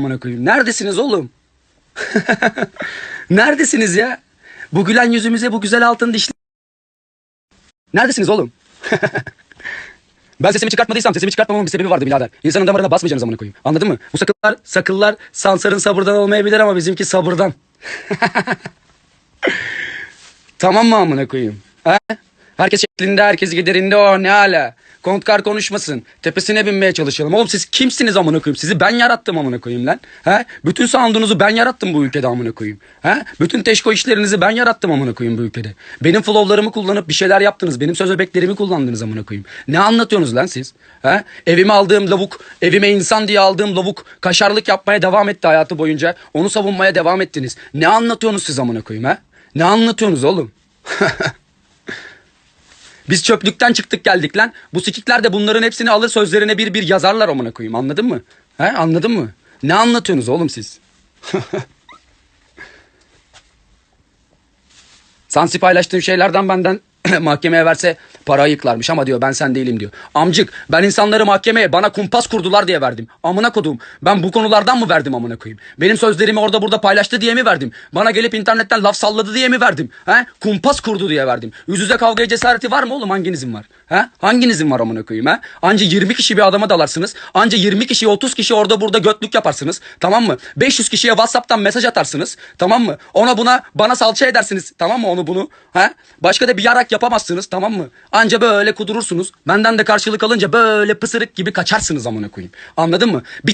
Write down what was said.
amına koyayım. Neredesiniz oğlum? Neredesiniz ya? Bu gülen yüzümüze bu güzel altın dişli. Neredesiniz oğlum? ben sesimi çıkartmadıysam sesimi çıkartmamamın bir sebebi vardı birader. İnsanın damarına basmayacağınız amına koyayım. Anladın mı? Bu sakıllar, sakıllar Sansar'ın sabırdan olmayabilir ama bizimki sabırdan. tamam mı amına koyayım? He? Herkes şeklinde, herkes giderinde o ne hala. Kontkar konuşmasın. Tepesine binmeye çalışalım. Oğlum siz kimsiniz amına koyayım? Sizi ben yarattım amına koyayım lan. He? Bütün sound'unuzu ben yarattım bu ülkede amına koyayım. He? Bütün teşko işlerinizi ben yarattım amına koyayım bu ülkede. Benim flow'larımı kullanıp bir şeyler yaptınız. Benim söz öbeklerimi kullandınız amına koyayım. Ne anlatıyorsunuz lan siz? He? Evime aldığım lavuk, evime insan diye aldığım lavuk kaşarlık yapmaya devam etti hayatı boyunca. Onu savunmaya devam ettiniz. Ne anlatıyorsunuz siz amına koyayım ha? Ne anlatıyorsunuz oğlum? Biz çöplükten çıktık geldik lan. Bu sikikler de bunların hepsini alır sözlerine bir bir yazarlar amına koyayım. Anladın mı? He anladın mı? Ne anlatıyorsunuz oğlum siz? Sansi paylaştığım şeylerden benden mahkemeye verse para ayıklarmış ama diyor ben sen değilim diyor. Amcık ben insanları mahkemeye bana kumpas kurdular diye verdim. Amına kodum ben bu konulardan mı verdim amına koyayım? Benim sözlerimi orada burada paylaştı diye mi verdim? Bana gelip internetten laf salladı diye mi verdim? He? Kumpas kurdu diye verdim. Yüz yüze kavgaya cesareti var mı oğlum hanginizin var? He? Hanginizin var amına koyayım ha? Anca 20 kişi bir adama dalarsınız. Anca 20 kişi 30 kişi orada burada götlük yaparsınız. Tamam mı? 500 kişiye WhatsApp'tan mesaj atarsınız. Tamam mı? Ona buna bana salça edersiniz. Tamam mı onu bunu? He? Başka da bir yarak yapamazsınız tamam mı? Anca böyle kudurursunuz. Benden de karşılık alınca böyle pısırık gibi kaçarsınız amına koyayım. Anladın mı? Bir